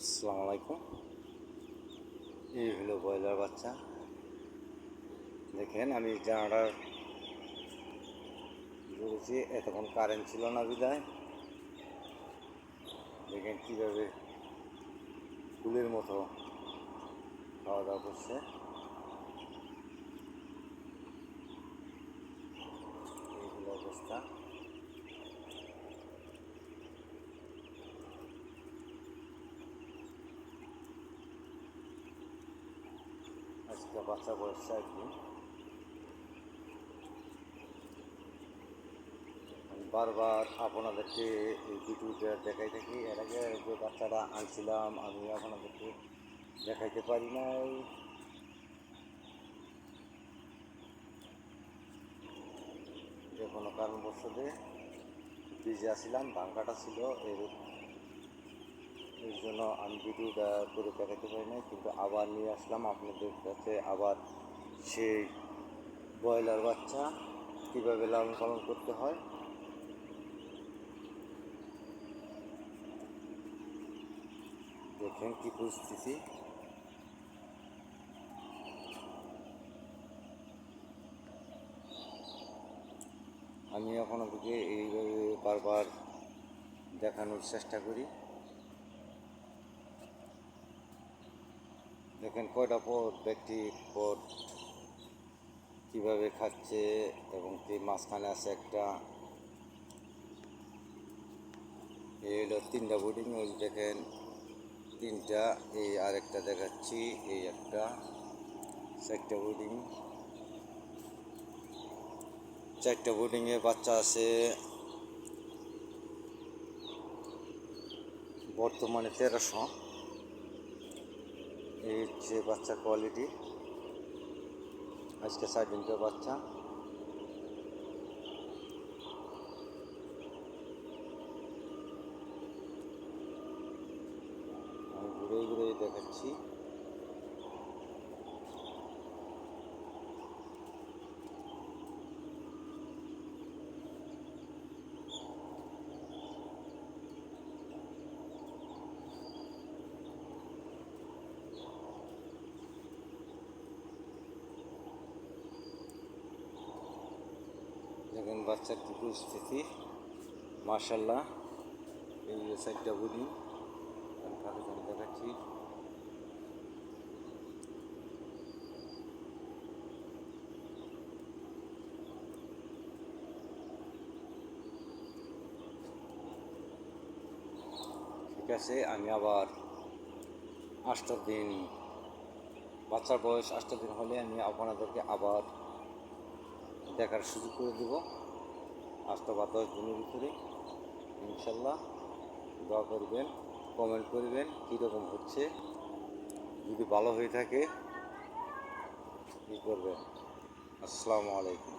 আসসালামু আলাইকুম এই হলো ব্রয়লার বাচ্চা। দেখেন, আমি জানাটা ধরেছি এতক্ষণ কারেন্ট ছিল না বিদায়। দেখেন কীভাবে ফুলের মতো খাওয়া দাওয়া করছে। এই হলো অবস্থা। আজকে বাচ্চা বয়সে চার দিন বারবার আপনাদেরকে এই ভিডিওটা দেখাই থাকি। এর আগে যে বাচ্চাটা আনছিলাম, আমি আপনাদেরকে দেখাইতে পারি নাই। যে কোনো কারণবশতে বিজে আসছিলাম ভাঙ্গাটা ছিল এর এর জন্য আমি ভিডিওটা করে দেখাতে পারি নাই, কিন্তু আবার নিয়ে আসলাম আপনাদের কাছে। আবার সেই ব্রয়লার বাচ্চা কীভাবে লালন পালন করতে হয়। দেখেন কি পরিস্থিতি। আমি আপনাদেরকে এইভাবে বারবার দেখানোর চেষ্টা করি। দেখেন কয়টা পথ ব্যক্তি পথ কীভাবে খাচ্ছে এবং কি মাঝখানে আছে একটা। এই হলো তিনটা বোর্ডিং ওই দেখেন। তিনটা, এই আরেকটা দেখাচ্ছি, এই একটা, চারটা বোর্ডিং চারটা বোর্ডিংয়ে বাচ্চা আছে। বর্তমানে তেরোশো। এই হচ্ছে বাচ্চার কোয়ালিটি আজকে সাড়ে তিনটে বাচ্চা। ঘুরে ঘুরে দেখাচ্ছি। দেখেন বাচ্চার কি পরিস্থিতি। মার্শাল্লাহ এই সাইডটা বুড়ি কারও জন্য দেখাচ্ছি। ঠিক আছে, আমি আবার আষ্ট দিন, বাচ্চার বয়স আষ্ট দিন হলে আমি আপনাদেরকে আবার দেখার সুযোগ করে দেব। আজটা বা দশ দিনের ভিতরে। ইনশাল্লাহ দোয়া করবেন কমেন্ট করবেন, কীরকম হচ্ছে। যদি ভালো হয়ে থাকে, কী করবেন? আসসালামু আলাইকুম।